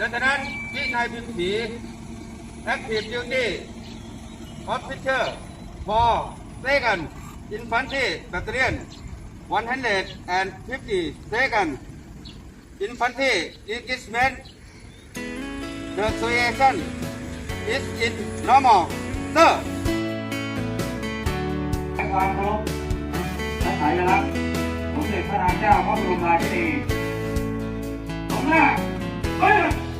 ดังนั้นวิชัยพิมพ์ศรีแอคทีฟดิวตี้ออฟฟิเชอร์ฟอร์เซกันอินฟันตีแบตเตอรี่วันฮันเดดแอนด์ฟิฟตี้เซกันอินฟันตีอีกิสเมนเดอะสเอชันอิสอินนอร์มอลเตอร์ความครพและสายลักษสมเด็จพระนางเจ้าพระบรมราชินีสมหน้าเฮ้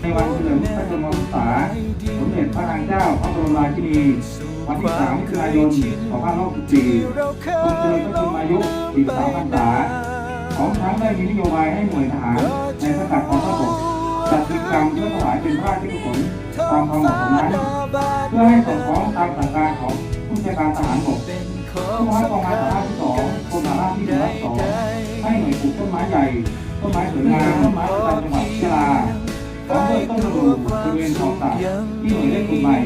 ในวันเฉลิมพระชนมพรรษาสมเด็จพระนางเจ้าพระบรมราชินีวันที่วาสามมมิเคถุนายน2564ที่เราเคทรงเจริญพระชนมายุลืมไป43พรรษานานพร้อมทั้งได้มีนโยบายให้หน่วยทหารในสังกัดกองทัพบกจัดกิจกรรมเพื่อถวายเป็นพระราชกุศลตามความเหมาะสมนั้นเพื่อให้สอดคล้องตามสั่งการของผู้บัญชาการทหารบกผู้ว่ากองคังานทหารที่สองกรมทหารราที่หนึ่งสองใดให้หน่วยปลูกต้นไม้ใหญ่ต้นไม้สวยงามต้นไม้ประจำจังหวัดยะลา พร้อมด้วยต้นประดู่บริเวณขอบสระที่หน่วยได้ปลูกใหม่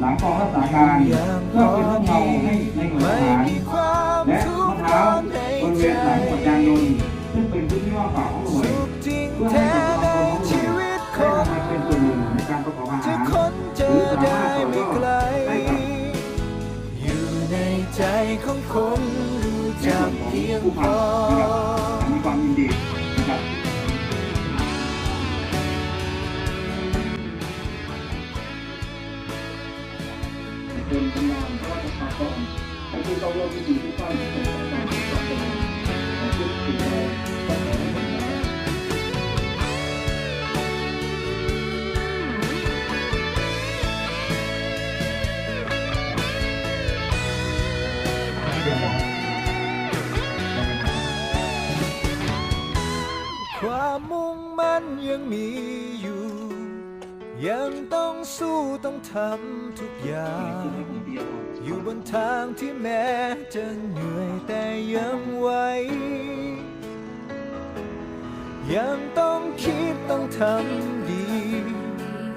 หลังกองรักษาการเพื่อเป็นร่มเงาให้ในหน่วยทไม่หารมีความและทุมะกข์พร้าร้วอนในบริเวใจณหลังหมวดยางยนต์ซึ่งเป็นพื้นที่ว่างเปล่าของหน่วยสุขจริงเพื่อให้แท้ประชาชนของหน่วยในชีวิตคได้นทำให้เป็นส่วนหนึ่งในการประกอบอาจะหารค้นเจอได้ไม่ไกลอยู่ในใจของคนรู้จักเพียงผู้พพันอ เป็นพยานพระราชาก่อนและขาร่วมพิธีทุกท่านเรานในการป็นในชุงและขอให้ทุกท่านเดี๋ยวนะครับความมุ่งมั่นยังมี ยังต้องสู้ต้องทำทุกอย่าง อยู่บนทางที่แม้จะเหนื่อยแต่ยังไหวยังต้องคิดต้องทำดี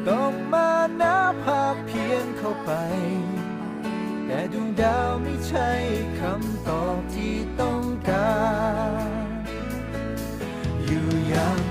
ต้องมานับภาคเพียงเข้าไป แต่ดวงดาวไม่ใช่คำตอบที่ต้องการ อยู่อย่าง